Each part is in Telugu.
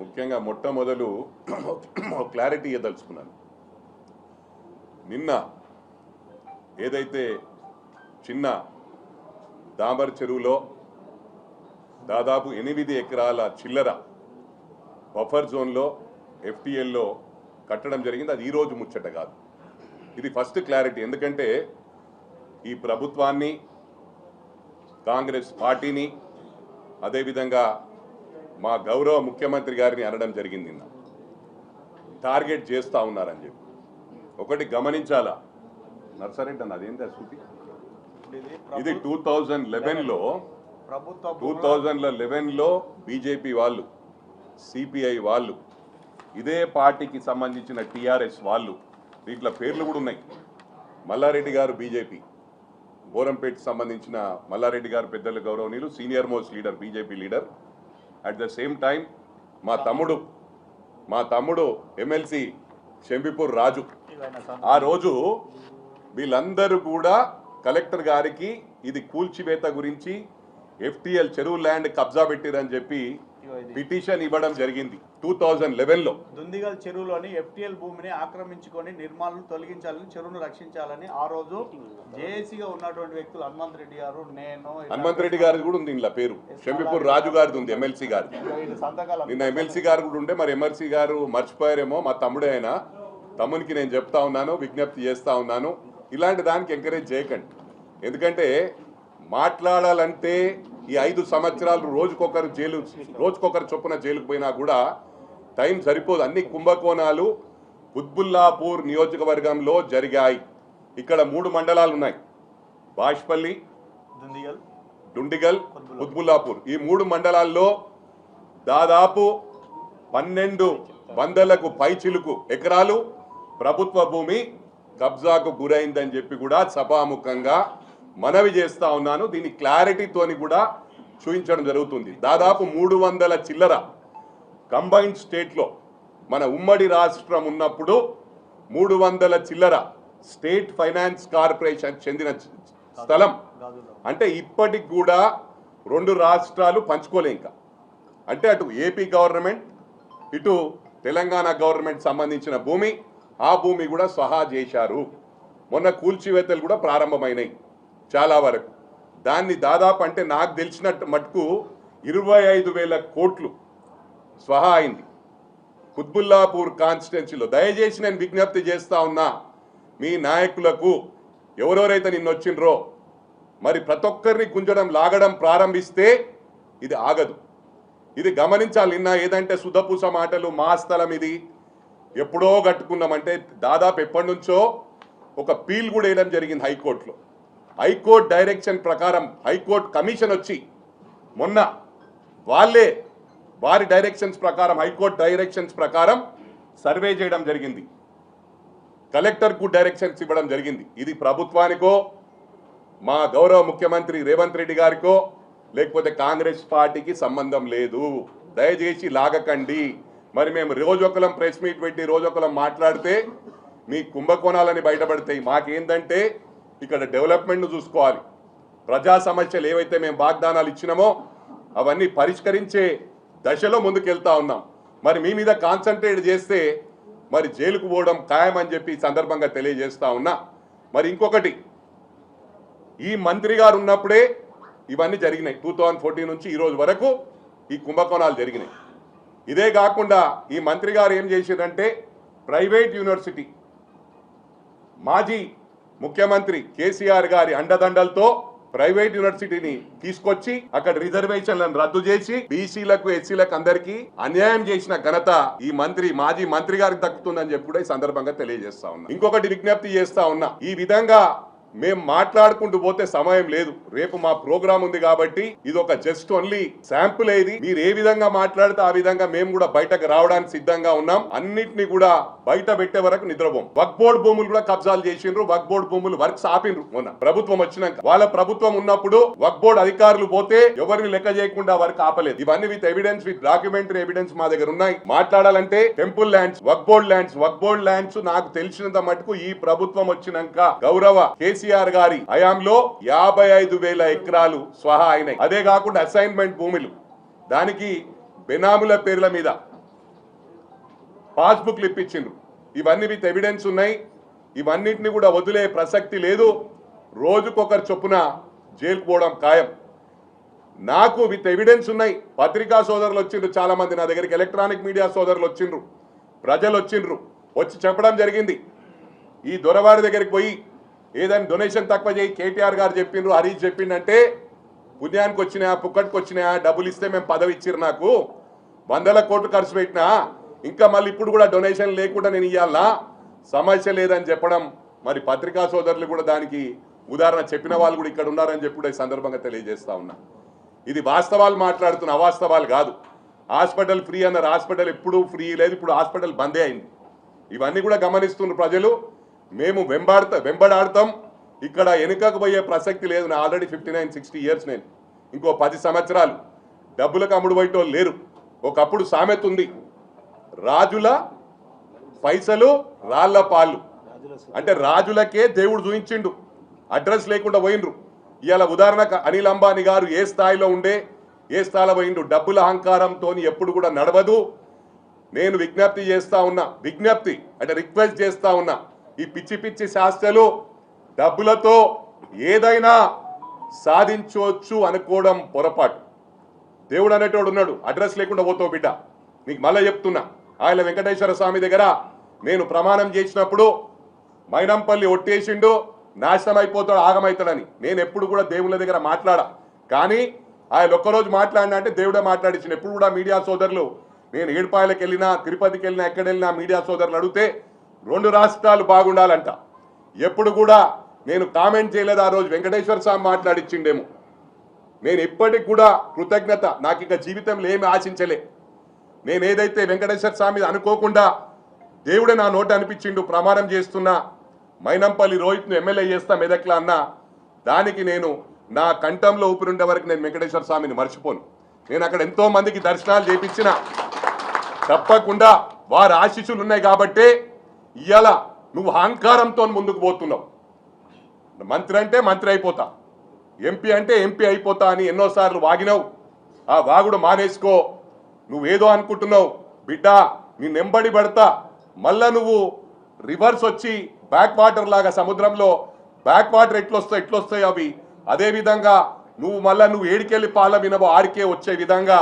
ముఖ్యంగా మొట్టమొదలు క్లారిటీ ఇవ్వదలుచుకున్నాను. నిన్న ఏదైతే చిన్న దాంబర్ చెరువులో దాదాపు ఎనిమిది ఎకరాల చిల్లర బఫర్ జోన్లో ఎఫ్టీఎల్లో కట్టడం జరిగింది. అది ఈరోజు ముచ్చట కాదు. ఇది ఫస్ట్ క్లారిటీ ఎందుకంటే ఈ ప్రభుత్వాన్ని కాంగ్రెస్ పార్టీని అదేవిధంగా మా గౌరవ ముఖ్యమంత్రి గారిని అనడం జరిగింది నిన్న. టార్గెట్ చేస్తూ ఉన్నారని చెప్పి. ఒకటి గమనించాలా? నర్సరెడ్డి అన్న అదేంటి శృతి ఇది టూ థౌజండ్ లెవెన్లో ప్రభుత్వ టూ థౌజండ్ లెవెన్లో బీజేపీ వాళ్ళు సిపిఐ వాళ్ళు ఇదే పార్టీకి సంబంధించిన టీఆర్ఎస్ వాళ్ళు దీంట్లో పేర్లు కూడా ఉన్నాయి. మల్లారెడ్డి గారు బీజేపీ బోరంపేటకి సంబంధించిన మల్లారెడ్డి గారు పెద్దల గౌరవనీయులు senior most leader BJP leader at the same time మా తమ్ముడు మా తమ్ముడు ఎమ్మెల్సీ షంబిపూర్ రాజు ఆ రోజు వీళ్ళందరూ కూడా కలెక్టర్ గారికి ఇది కూల్చివేత గురించి ఎఫ్టిఎల్ చెరువు ల్యాండ్ కబ్జా పెట్టిరని చెప్పి పిటిషన్ ఇవ్వడం జరిగింది. టూ థౌజండ్ లెవెన్లో. దుందిగల్ చెరువులోని ఎఫ్టిఎల్ భూమిని ఆక్రమించుకొని నిర్మాణాలను తొలగించాలని చెరువును రక్షించాలని ఆ రోజు జేఏసీగా ఉన్నటువంటి వ్యక్తులు హనుమంత్ రెడ్డి గారు నేను హనుమంత్ రెడ్డి గారిది కూడా ఉంది ఇంట్లో పేరు. షంబిపూర్ రాజు గారిది ఉంది ఎమ్మెల్సీ సంతకాలు నిన్న ఎమ్మెల్సీ గారు కూడా ఉండే మరి ఎమ్మెల్సీ గారు మర్చిపోయారేమో మా తమ్ముడే అయినా. తమ్మునికి నేను చెప్తా ఉన్నాను విజ్ఞప్తి చేస్తా ఉన్నాను. ఇలాంటి దానికి ఎంకరేజ్ చేయకండి. ఎందుకంటే మాట్లాడాలంటే ఈ ఐదు సంవత్సరాలు రోజుకొకరు జైలు రోజుకొకరు చొప్పున జైలుకు పోయినా కూడా టైం సరిపోదు. అన్ని కుంభకోణాలు ఉద్బుల్లాపూర్ నియోజకవర్గంలో జరిగాయి. ఇక్కడ మూడు మండలాలు ఉన్నాయి. బాష్పల్లి డుండిగల్ ఉద్బుల్లాపూర్ ఈ మూడు మండలాల్లో దాదాపు పన్నెండు వందలకు పైచిలుకు ఎకరాలు ప్రభుత్వ భూమి కబ్జాకు గురైందని చెప్పి కూడా సభాముఖంగా మనవి చేస్తా ఉన్నాను. దీని క్లారిటీతోని కూడా చూపించడం జరుగుతుంది. దాదాపు మూడు వందల చిల్లర కంబైన్డ్ స్టేట్లో మన ఉమ్మడి రాష్ట్రం ఉన్నప్పుడు మూడు వందల చిల్లర స్టేట్ ఫైనాన్స్ కార్పొరేషన్ చెందిన స్థలం. అంటే ఇప్పటికి కూడా రెండు రాష్ట్రాలు పంచుకోలే ఇంకా. అంటే అటు ఏపీ గవర్నమెంట్ ఇటు తెలంగాణ గవర్నమెంట్ సంబంధించిన భూమి. ఆ భూమి కూడా సహా చేశారు. మొన్న కూల్చివేతలు కూడా ప్రారంభమైనాయి. చాలా వరకు. దాన్ని దాదాపు అంటే నాకు తెలిసినట్టు మటుకు ఇరవై ఐదు వేల కోట్లు స్వహా అయింది. కుత్బుల్లాపూర్ కాన్స్టిట్యున్సీలో. దయచేసి నేను విజ్ఞప్తి చేస్తా ఉన్నా మీ నాయకులకు ఎవరెవరైతే నిన్న వచ్చిండ్రో మరి ప్రతి ఒక్కరిని గుంజడం లాగడం ప్రారంభిస్తే ఇది ఆగదు. ఇది గమనించాలి. నిన్న ఏదంటే సుధపూస మాటలు మా స్థలం ఇది. ఎప్పుడో కట్టుకున్నామంటే దాదాపు ఎప్పటి నుంచో ఒక పీల్ కూడా వేయడం జరిగింది హైకోర్టులో. హైకోర్టు డైరెక్షన్ ప్రకారం హైకోర్టు కమిషన్ వచ్చి మొన్న వాళ్ళే వారి డైరెక్షన్స్ ప్రకారం హైకోర్టు డైరెక్షన్స్ ప్రకారం సర్వే చేయడం జరిగింది. కలెక్టర్కు డైరెక్షన్స్ ఇవ్వడం జరిగింది. ఇది ప్రభుత్వానికో మా గౌరవ ముఖ్యమంత్రి రేవంత్ రెడ్డి గారికో లేకపోతే కాంగ్రెస్ పార్టీకి సంబంధం లేదు. దయచేసి లాగకండి. మరి మేము రోజొకలం ప్రెస్ మీట్ పెట్టి రోజొకలం మాట్లాడితే మీ కుంభకోణాలని బయటపడతాయి. మాకేందంటే ఇక్కడ డెవలప్మెంట్ను చూసుకోవాలి. ప్రజా సమస్యలు ఏవైతే మేము వాగ్దానాలు ఇచ్చినామో అవన్నీ పరిష్కరించే దశలో ముందుకెళ్తా ఉన్నాం. మరి మీ మీద కాన్సన్ట్రేట్ చేస్తే మరి జైలుకు పోవడం ఖాయమని చెప్పి సందర్భంగా తెలియజేస్తా ఉన్నా. మరి ఇంకొకటి ఈ మంత్రి గారు ఉన్నప్పుడే ఇవన్నీ జరిగినాయి. టూ థౌజండ్ ఫోర్టీన్ నుంచి ఈరోజు వరకు ఈ కుంభకోణాలు జరిగినాయి. ఇదే కాకుండా ఈ మంత్రి గారు ఏం చేసిందంటే ప్రైవేట్ యూనివర్సిటీ మాజీ ముఖ్యమంత్రి కేసీఆర్ గారి అండదండలతో ప్రైవేట్ యూనివర్సిటీని తీసుకొచ్చి అక్కడ రిజర్వేషన్లను రద్దు చేసి బీసీలకు ఎస్సీలకు అందరికీ అన్యాయం చేసిన ఘనత ఈ మంత్రి మాజీ మంత్రి గారికి దక్కుతుందని చెప్పి కూడా ఈ సందర్భంగా తెలియజేస్తా ఉన్నా. ఇంకొకటి విజ్ఞప్తి చేస్తా ఉన్నా. ఈ విధంగా మేము మాట్లాడుకుంటూ పోతే సమయం లేదు. రేపు మా ప్రోగ్రామ్ ఉంది కాబట్టి ఇది ఒక జస్ట్ ఓన్లీ శాంపుల్ ఏది. మీరు ఏ విధంగా మాట్లాడితే ఆ విధంగా మేము కూడా బయటకు రావడానికి సిద్ధంగా ఉన్నాం. అన్నిటిని కూడా బయట పెట్టే వరకు నిద్రపోం. వక్ బోర్డు భూములు కూడా కబ్జాలు చేసిండ్రు. వక్ బోర్డు భూములు వర్క్స్ ఆపిండ్రు మొన్న. ప్రభుత్వం వచ్చినాక. వాళ్ళ ప్రభుత్వం ఉన్నప్పుడు వక్ బోర్డు అధికారులు పోతే ఎవరిని లెక్క చేయకుండా వర్క్ ఆపలేదు. ఇవన్నీ with evidence with documentary evidence మా దగ్గర ఉన్నాయి. మాట్లాడాలంటే టెంపుల్ ల్యాండ్స్ వక్ బోర్డ్ ల్యాండ్స్ వక్ బోర్డ్ ల్యాండ్స్ నాకు తెలిసినంత మటుకు ఈ ప్రభుత్వం వచ్చినాక గౌరవ కేసీఆర్ గారి హయాంలో యాభై ఐదు వేల ఎకరాలు స్వహా అయినాయి. అదే కాకుండా అసైన్మెంట్ భూములు. దానికి బెనాముల పేర్ల మీద పాస్బుక్లు ఇప్పించిండ్రు. ఇవన్నీ విత్ ఎవిడెన్స్ ఉన్నాయి. ఇవన్నిటిని కూడా వదిలే ప్రసక్తి లేదు. రోజుకొకరు చొప్పున జైలుకు పోవడం ఖాయం. నాకు విత్ ఎవిడెన్స్ ఉన్నాయి. పత్రికా సోదరులు వచ్చిండ్రు చాలా మంది నా దగ్గరికి ఎలక్ట్రానిక్ మీడియా సోదరులు వచ్చిండ్రు. ప్రజలు వచ్చిండ్రు. వచ్చి చెప్పడం జరిగింది. ఈ దొరవారి దగ్గరికి పోయి ఏదైనా డొనేషన్ తక్కువ చేయి. కేటీఆర్ గారు చెప్పిండ్రు హరీష్ చెప్పిండంటే పుణ్యానికి వచ్చినాయా పుక్కటికి వచ్చినాయా డబ్బులు ఇస్తే మేము పదవి ఇచ్చిర్రు నాకు. వందల కోట్లు ఖర్చు పెట్టినా ఇంకా మళ్ళీ ఇప్పుడు కూడా డొనేషన్ లేకుండా నేను ఇవ్వాలా సమస్య లేదని చెప్పడం మరి పత్రికా సోదరులు కూడా దానికి ఉదాహరణ చెప్పిన వాళ్ళు కూడా ఇక్కడ ఉన్నారని చెప్పి కూడా ఈ సందర్భంగా తెలియజేస్తా ఉన్నా. ఇది వాస్తవాలు మాట్లాడుతున్న అవాస్తవాలు కాదు. హాస్పిటల్ ఫ్రీ అన్నారు. హాస్పిటల్ ఎప్పుడు ఫ్రీ లేదు. ఇప్పుడు హాస్పిటల్ బందే అయింది. ఇవన్నీ కూడా గమనిస్తున్న ప్రజలు. మేము వెంబాడతా వెంబడాడతాం. ఇక్కడ వెనుకకు పోయే ప్రసక్తి లేదు. నేను already fifty nine sixty years నేను. ఇంకో పది సంవత్సరాలు. డబ్బులకు అమ్ముడు పోయేటోళ్ళు లేరు. ఒకప్పుడు సామెత ఉంది. రాజుల పైసలు రాళ్ళ పాళ్ళు. అంటే రాజులకే దేవుడు చూయించిండు. అడ్రస్ లేకుండా పోయిండ్రు. ఇవాళ ఉదాహరణకు అనిల్ అంబానీ గారు ఏ స్థాయిలో ఉండే ఏ స్థాయిలో పోయిండు? డబ్బుల అహంకారంతో ఎప్పుడు కూడా నడవదు. నేను విజ్ఞప్తి చేస్తా ఉన్నా విజ్ఞప్తి అంటే రిక్వెస్ట్ చేస్తా ఉన్నా ఈ పిచ్చి పిచ్చి శాస్త్రలు డబ్బులతో ఏదైనా సాధించవచ్చు అనుకోవడం పొరపాటు. దేవుడు అనేటోడు ఉన్నాడు. అడ్రస్ లేకుండా పోతావు బిడ్డ. నీకు మళ్ళీ చెప్తున్నా. ఆయన వెంకటేశ్వర స్వామి దగ్గర నేను ప్రమాణం చేసినప్పుడు మైనంపల్లి ఒట్టేసిండు నాశనం అయిపోతాడు ఆగమవుతాడని నేను ఎప్పుడు కూడా దేవుళ్ళ దగ్గర మాట్లాడా. కానీ ఆయన ఒక్కరోజు మాట్లాడినా అంటే దేవుడే మాట్లాడించిన ఎప్పుడు కూడా మీడియా సోదరులు నేను ఏడుపాయలకు వెళ్ళినా తిరుపతికి వెళ్ళినా ఎక్కడ వెళ్ళినా మీడియా సోదరులు అడిగితే రెండు రాష్ట్రాలు బాగుండాలంట. ఎప్పుడు కూడా నేను కామెంట్ చేయలేదు ఆ రోజు. వెంకటేశ్వర స్వామి మాట్లాడిచ్చిండేమో. నేను ఇప్పటికి కూడా కృతజ్ఞత. నాకు ఇక జీవితంలో ఏమి ఆశించలే. నేను ఏదైతే వెంకటేశ్వర స్వామి అనుకోకుండా దేవుడే నా నోట అనిపించిండు ప్రమాణం చేస్తున్నా మైనంపల్లి రోహిత్ను ఎమ్మెల్యే చేస్తా మెదక్లా అన్న దానికి నేను నా కంఠంలో ఊపిరుండే వరకు నేను వెంకటేశ్వర స్వామిని మర్చిపోను. నేను అక్కడ ఎంతో మందికి దర్శనాలు చేపించిన. తప్పకుండా వారి ఆశీస్సులు ఉన్నాయి కాబట్టే ఇవాళ నువ్వు అహంకారంతో ముందుకు పోతున్నావు. మంత్రి అంటే మంత్రి అయిపోతా. ఎంపీ అంటే ఎంపీ అయిపోతా అని ఎన్నోసార్లు వాగినావు. ఆ వాగుడు మానేసుకో. నువ్వేదో అనుకుంటున్నావు. బిడ్డ నీ నెంబడి పడతా. మళ్ళా నువ్వు రివర్స్ వచ్చి బ్యాక్ వాటర్ లాగా సముద్రంలో బ్యాక్ వాటర్ ఎట్లొస్తాయి ఎట్లొస్తాయి అవి? అదే విధంగా నువ్వు మళ్ళా నువ్వు ఏడికెళ్ళి పాల వినవో ఆడికే వచ్చే విధంగా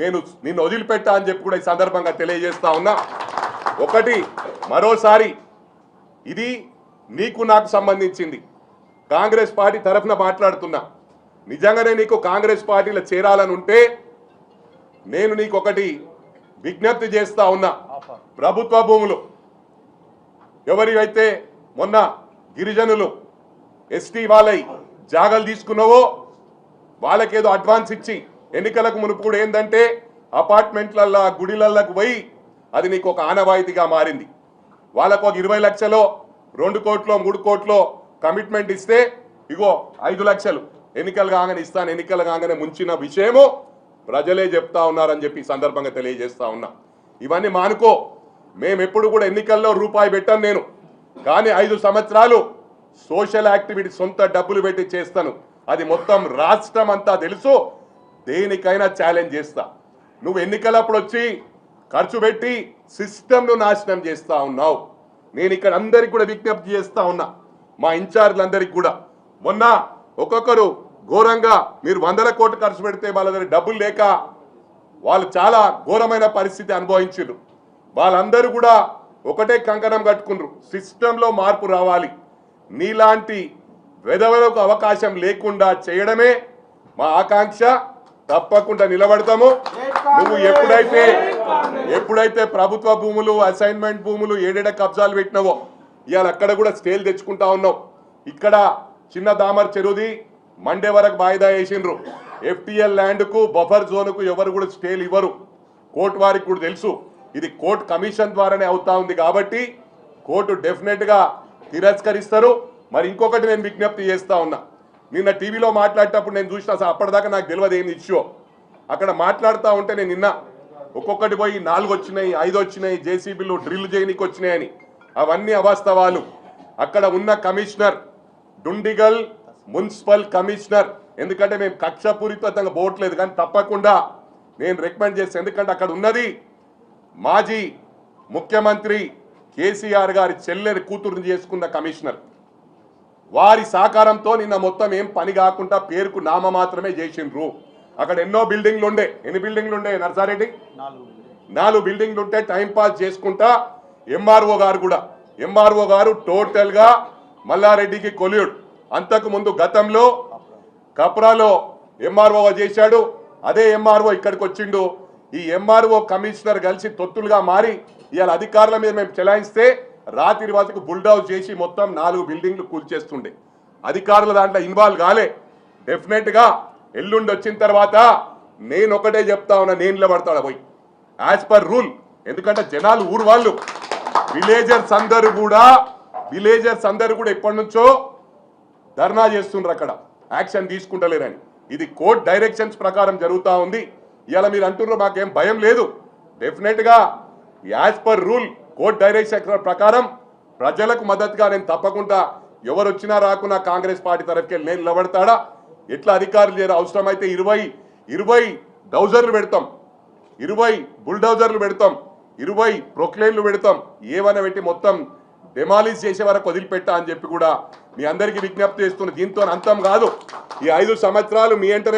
నేను నిన్ను వదిలిపెట్టా అని చెప్పి కూడా ఈ సందర్భంగా తెలియజేస్తా ఉన్నా. ఒకటి మరోసారి. ఇది నీకు నాకు సంబంధించింది. కాంగ్రెస్ పార్టీ తరఫున మాట్లాడుతున్నా. నిజంగానే నీకు కాంగ్రెస్ పార్టీలో చేరాలని ఉంటే నేను నీకు ఒకటి విజ్ఞప్తి చేస్తా ఉన్నా. ప్రభుత్వ భూములు. ఎవరివైతే మొన్న గిరిజనులు ఎస్టీ వాళ్ళై జాగలు తీసుకున్నావో వాళ్ళకేదో అడ్వాన్స్ ఇచ్చి ఎన్నికలకు మునుపు కూడా ఏంటంటే అపార్ట్మెంట్లల్లో గుడిలల్లకు పోయి అది నీకు ఒక ఆనవాయితీగా మారింది. వాళ్ళకు ఒక ఇరవై లక్షలో రెండు కోట్లో మూడు కోట్లో కమిట్మెంట్ ఇస్తే ఇగో ఐదు లక్షలు. ఎన్నికలు కాగానే ఇస్తాను ఎన్నికలు కాగానే ముంచిన విషయము ప్రజలే చెప్తా ఉన్నారని చెప్పి సందర్భంగా తెలియజేస్తా ఉన్నా. ఇవన్నీ మానుకో. మేము ఎప్పుడు కూడా ఎన్నికల్లో రూపాయి పెట్టాను నేను. కానీ ఐదు సంవత్సరాలు సోషల్ యాక్టివిటీ సొంత డబ్బులు పెట్టి చేస్తాను. అది మొత్తం రాష్ట్రం అంతా తెలుసు. దేనికైనా ఛాలెంజ్ చేస్తా. నువ్వు ఎన్నికలప్పుడు వచ్చి ఖర్చు పెట్టి సిస్టమ్ను నాశనం చేస్తూ ఉన్నావు. నేను ఇక్కడ అందరికి కూడా విజ్ఞప్తి చేస్తూ ఉన్నా. మా ఇన్ఛార్జ్లందరికీ కూడా. మొన్న ఒక్కొక్కరు ఘోరంగా మీరు వందల కోట్లు ఖర్చు పెడితే వాళ్ళ దగ్గర డబ్బులు లేక వాళ్ళు చాలా ఘోరమైన పరిస్థితి అనుభవించారు వాళ్ళందరూ కూడా ఒకటే కంకణం కట్టుకున్నారు. సిస్టంలో మార్పు రావాలి. నీలాంటి వెధవలకు అవకాశం లేకుండా చేయడమే మా ఆకాంక్ష. తప్పకుండా నిలబడతాము. నువ్వు ఎప్పుడైతే ఎప్పుడైతే ప్రభుత్వ భూములు అసైన్మెంట్ భూములు ఏడేడ కబ్జాలు పెట్టినావో ఇవాళ అక్కడ కూడా స్టేలు తెచ్చుకుంటా ఉన్నావు. ఇక్కడ చిన్న దామర్ చెరువుది మండే వరకు వాయిదా వేసిండ్రు. ఎఫ్టిఎల్ ల్యాండ్కు బఫర్ జోన్కు ఎవరు కూడా స్టేలు ఇవ్వరు. కోర్టు వారికి కూడా తెలుసు. ఇది కోర్టు కమిషన్ ద్వారానే అవుతా ఉంది కాబట్టి కోర్టు డెఫినెట్గా తిరస్కరిస్తారు. మరి ఇంకొకటి నేను విజ్ఞప్తి చేస్తా ఉన్నా. నిన్న టీవీలో మాట్లాడేటప్పుడు నేను చూసిన అసలు అప్పటిదాకా నాకు తెలియదు ఏంది ఇష్యూ. అక్కడ మాట్లాడుతూ ఉంటే నేను నిన్న ఒక్కొక్కటి పోయి నాలుగు వచ్చినాయి ఐదు వచ్చినాయి జేసీబీలు డ్రిల్ చేయనీకి వచ్చినాయని. అవన్నీ అవాస్తవాలు. అక్కడ ఉన్న కమిషనర్ డుండిగల్ మున్సిపల్ కమిషనర్. ఎందుకంటే మేము కక్షపూరితంగా పోవట్లేదు కానీ తప్పకుండా నేను రికమెండ్ చేస్తాను ఎందుకంటే అక్కడ ఉన్నది మాజీ ముఖ్యమంత్రి కేసీఆర్ గారి చెల్లెని కూతురుని చేసుకున్న కమిషనర్. వారి సహకారంతో నిన్న మొత్తం ఏం పని కాకుండా పేరుకు నామ మాత్రమే చేసిండ్రు. అక్కడ ఎన్నో బిల్డింగ్లు ఉండే. ఎన్ని బిల్డింగ్లు ఉండే నర్సారెడ్డి? నాలుగు బిల్డింగ్లు ఉంటే టైం పాస్ చేసుకుంటా ఎంఆర్ఓ గారు కూడా. ఎంఆర్ఓ గారు టోటల్గా మల్లారెడ్డికి కొలియుడు అంతకు ముందు గతంలో కప్రాలో ఎంఆర్ఓ చేశాడు. అదే ఎంఆర్ఓ ఇక్కడికి వచ్చిండు. ఈ ఎంఆర్ఓ కమిషనర్ కలిసి తొత్తులుగా మారి ఇవాళ అధికారుల మీద మేము చెలాయిస్తే రాత్రి వరకు బుల్డౌజ్ చేసి మొత్తం నాలుగు బిల్డింగ్లు కూల్చేస్తుండే. అధికారుల దాంట్లో ఇన్వాల్వ్ కాలే. డెఫినెట్గా ఎల్లుండి వచ్చిన తర్వాత నేను ఒకటే చెప్తా ఉన్నా నేను నిలబడతాడు పోయి. యాజ్ పర్ రూల్ ఎందుకంటే జనాలు ఊరు వాళ్ళు. విలేజర్స్ అందరు కూడా విలేజర్స్ అందరు కూడా ఎప్పటి నుంచో ధర్నా చేస్తుండ్రు అక్కడ. యాక్షన్ తీసుకుంటలేరని. ఇది కోర్ట్ డైరెక్షన్స్ ప్రకారం జరుగుతూ ఉంది. ఇలా మీరు అంటున్నారు మాకేం భయం లేదు. డెఫినెట్గా as per rule court direction ప్రకారం ప్రజలకు మద్దతుగా నేను తప్పకుండా ఎవరు వచ్చినా రాకున్నా కాంగ్రెస్ పార్టీ తరఫుకి నేను నిలబడతాడా? ఎట్లా అధికారులు లేరు? అవసరమైతే ఇరవై ఇరవై డౌజర్లు పెడతాం. ఇరవై బుల్డౌజర్లు పెడతాం. ఇరవై ప్రొక్లైన్లు పెడతాం. ఏమైనా పెట్టి మొత్తం డెమాలిష్ చేసే వరకు వదిలిపెట్టా అని చెప్పి కూడా మీ అందరికీ విజ్ఞప్తి చేస్తున్న దీంతో అంతం కాదు. ఈ ఐదు సంవత్సరాలు మీ ఎంటనే